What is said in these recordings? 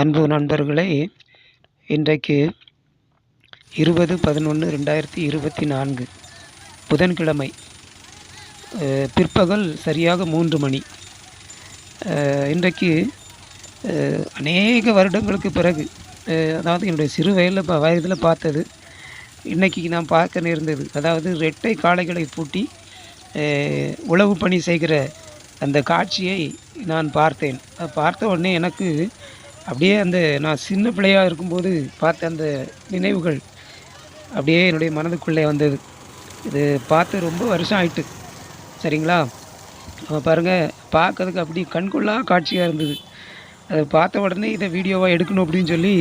அன்பு நண்பர்களே இன்றைக்கு இருபது பதினொன்று ரெண்டாயிரத்தி இருபத்தி நான்கு புதன்கிழமை பிற்பகல் சரியாக மூன்று மணி. இன்றைக்கு அநேக வருடங்களுக்கு பிறகு அதாவது என்னுடைய சிறு வயதில் வயதில் பார்த்தது இன்றைக்கி நான் பார்க்க நேர்ந்தது. அதாவது ரெட்டை காளைகளை பூட்டி உழவு பணி செய்கிற அந்த காட்சியை நான் பார்த்தேன். அதை பார்த்த உடனே எனக்கு அப்படியே அந்த நான் சின்ன பிள்ளையாக இருக்கும்போது பார்த்த அந்த நினைவுகள் அப்படியே என்னுடைய மனதுக்குள்ளே வந்தது. இது பார்த்து ரொம்ப வருஷம் ஆயிட்டு. சரிங்களா? அப்ப பாருங்கள் பார்க்கறதுக்கு அப்படி கண்கொள்ளா காட்சியாக இருந்தது. அதை பார்த்த உடனே இதை வீடியோவாக எடுக்கணும் அப்படின்னு சொல்லி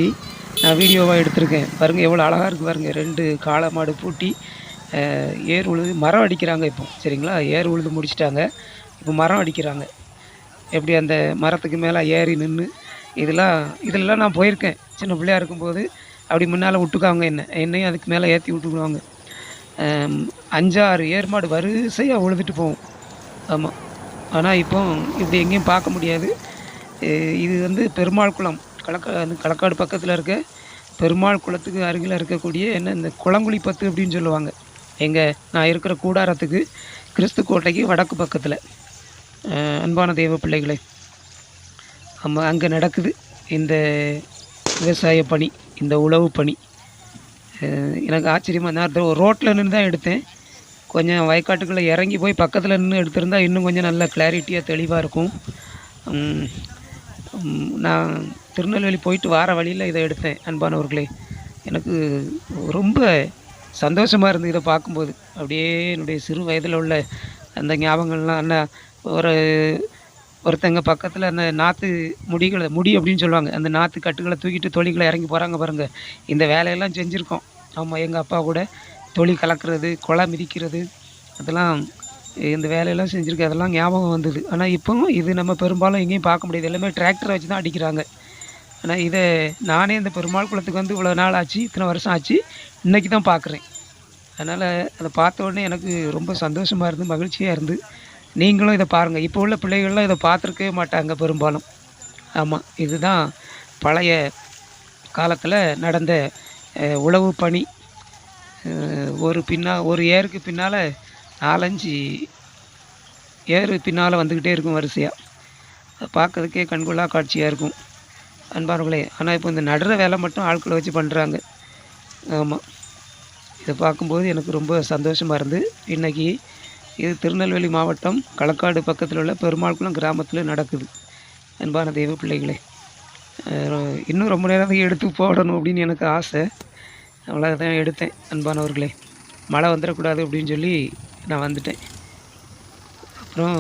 நான் வீடியோவாக எடுத்திருக்கேன். பாருங்கள் எவ்வளோ அழகாக இருக்குது பாருங்கள் ரெண்டு காளை மாடு பூட்டி ஏர் உழுது மரம் அடிக்கிறாங்க இப்போ. சரிங்களா? ஏர் உழுது முடிச்சிட்டாங்க. இப்போ மரம் அடிக்கிறாங்க. எப்படி அந்த மரத்துக்கு மேலே ஏறி நின்று இதெல்லாம் இதெல்லாம் நான் போயிருக்கேன். சின்ன பிள்ளையா இருக்கும்போது அப்படி முன்னால் விட்டுக்காங்க என்ன என்னையும் அதுக்கு மேலே ஏற்றி விட்டுக்குவாங்க. அஞ்சாறு ஏர் மாடு வரிசையாக உழுதுட்டு போகும் ஆமாம் ஆனால் இப்போ இப்படி எங்கேயும் பார்க்க முடியாது. இது வந்து பெருமாள் குளம். களக்கா அந்த களக்காடு பக்கத்தில் இருக்க பெருமாள் குளத்துக்கு அருகில் இருக்கக்கூடிய என்ன இந்த குளங்குழி பத்து அப்படின்னு சொல்லுவாங்க. எங்கள் நான் இருக்கிற கூடாரத்துக்கு கிறிஸ்து கோட்டைக்கு வடக்கு பக்கத்தில். அன்பான தெய்வ பிள்ளைகளே. நம்ம அங்கே நடக்குது இந்த விவசாய பணி இந்த உழவு பணி. எனக்கு ஆச்சரியமாக நான் ரோட்டில் நின்று தான் எடுத்தேன். கொஞ்சம் வயக்காட்டுக்குள்ளே இறங்கி போய் பக்கத்தில் நின்று எடுத்திருந்தா இன்னும் கொஞ்சம் நல்ல கிளாரிட்டியாக தெளிவாக இருக்கும். நான் திருநெல்வேலி போயிட்டு வார வழியில் இதை எடுத்தேன் அன்பானவர்களே. எனக்கு ரொம்ப சந்தோஷமாக இருந்தது இதை பார்க்கும்போது. அப்படியே என்னுடைய சிறு வயதில் உள்ள அந்த ஞாபகங்கள்லாம் அண்ணா ஒரு ஒருத்தங்க பக்கத்தில் அந்த நாற்று முடிகளை முடி அப்படின்னு சொல்லுவாங்க. அந்த நாற்று கட்டுகளை தூக்கிட்டு தொழில்களை இறங்கி போகிறாங்க பாருங்கள் இந்த வேலையெல்லாம் செஞ்சுருக்கோம். ஆமாம் எங்கள் அப்பா கூட தொழி கலக்கிறது குளம் மிதிக்கிறது அதெல்லாம் இந்த வேலையெல்லாம் செஞ்சுருக்கு. அதெல்லாம் ஞாபகம் வந்தது. ஆனால் இப்போவும் இது நம்ம பெரும்பாலும் எங்கேயும் பார்க்க முடியாது. எல்லாமே டிராக்டரை வச்சு தான் அடிக்கிறாங்க. ஆனால் இதை நானே இந்த பெருமாள் குளத்துக்கு வந்து இவ்வளோ நாள் ஆச்சு இத்தனை வருஷம் ஆச்சு இன்றைக்கி தான் பார்க்குறேன். அதனால் அதை பார்த்த உடனே எனக்கு ரொம்ப சந்தோஷமாக இருந்து மகிழ்ச்சியாக இருந்து நீங்களும் இதை பாருங்கள் இப்போ உள்ள பிள்ளைகள்லாம் இதை பார்த்துருக்கவே மாட்டாங்க பெரும்பாலும். ஆமாம் இதுதான் பழைய காலத்தில் நடந்த உழவு பணி. ஒரு பின்னா ஒரு ஏருக்கு பின்னால் நாலஞ்சு ஏறு பின்னால் வந்துக்கிட்டே இருக்கும் வரிசையாக பார்க்கறதுக்கே கண்கொள்ளா காட்சியாக இருக்கும். அன்பார்களே ஆனால் இப்போ இந்த நடுற வேலை மட்டும் ஆட்களை வச்சு பண்ணுறாங்க ஆமாம் இதை பார்க்கும்போது எனக்கு ரொம்ப சந்தோஷமாக இருந்து இன்றைக்கி இது திருநெல்வேலி மாவட்டம் களக்காடு பக்கத்தில் உள்ள பெருமாள்குளம் கிராமத்தில் நடக்குது. அன்பான தெய்வ பிள்ளைகளே இன்னும் ரொம்ப நேரம் எடுத்து போடணும் அப்படின்னு எனக்கு ஆசை. அவ்வளோதான் எடுத்தேன் அன்பானவர்களே. மழை வந்துடக்கூடாது அப்படின்னு சொல்லி நான் வந்துட்டேன். அப்புறம்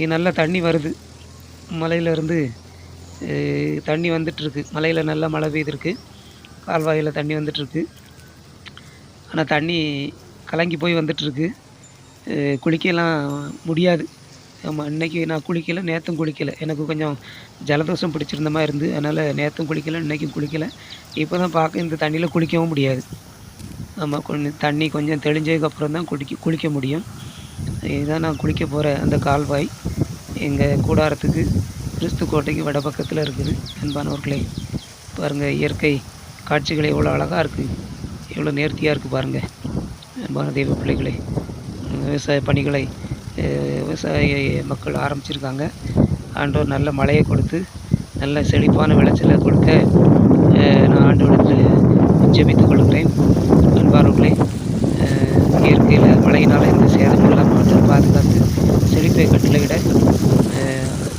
நல்ல நல்லா தண்ணி வருது. மலையிலேருந்து தண்ணி வந்துட்டுருக்கு. மலையில் நல்லா மழை பெய்திருக்கு. கால்வாயில் தண்ணி வந்துட்டுருக்கு. ஆனால் தண்ணி கலங்கி போய் வந்துட்டுருக்கு. குளிக்கலாம் முடியாது. ஆமாம் இன்றைக்கி நான் குளிக்கலை நேற்றும் குளிக்கலை. எனக்கு கொஞ்சம் ஜலதோஷம் பிடிச்சிருந்த மாதிரி இருந்து அதனால் நேற்றும் குளிக்கலை இன்றைக்கும் குளிக்கலை. இப்போ தான் பார்க்க இந்த தண்ணியில் குளிக்கவும் முடியாது. ஆமாம் கொஞ்சம் தண்ணி கொஞ்சம் தெளிஞ்சதுக்கப்புறம் தான் குளிக்க குளிக்க முடியும். இதுதான் நான் குளிக்க போகிற அந்த கால்வாய். எங்கள் கூடாரத்துக்கு கிறிஸ்து கோட்டைக்கு வட பக்கத்தில் இருக்குது. அன்பானவர்களே பாருங்கள் இயற்கை காட்சிகள் எவ்வளோ அழகாக இருக்குது எவ்வளோ நேர்த்தியாக இருக்குது பாருங்கள் அன்பான தெய்வ பிள்ளைகளே விவசாய பணிகளை விவசாய மக்கள் ஆரம்பிச்சிருக்காங்க. ஆண்டோர் நல்ல மழையை கொடுத்து நல்ல செழிப்பான விளைச்சலை கொடுக்க நான் ஆண்டோடு ஜெபித்துக் கொள்கிறேன். அன்பானவர்களே இயற்கையில் மழையினால் எந்த சேதம் இல்லாமல் ஆண்டவர் பாதுகாத்து செழிப்பை கட்டளையிட விட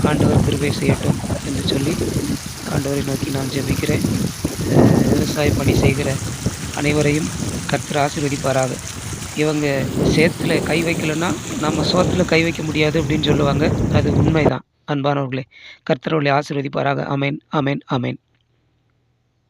ஆண்டவர் கிருபை செய்யட்டும் என்று சொல்லி ஆண்டவரை நோக்கி நான் ஜெபிக்கிறேன். விவசாய பணி செய்கிற அனைவரையும் கர்த்தர் ஆசீர்வதிப்பாராக. இவங்க சேத்துல கை வைக்கலன்னா நம்ம சோத்துல கை வைக்க முடியாது அப்படின்னு சொல்லுவாங்க. அது உண்மைதான். அன்பானவர்களே கர்த்தரவர்களை ஆசீர்வதிப்பாராக. அமேன் அமேன் அமேன்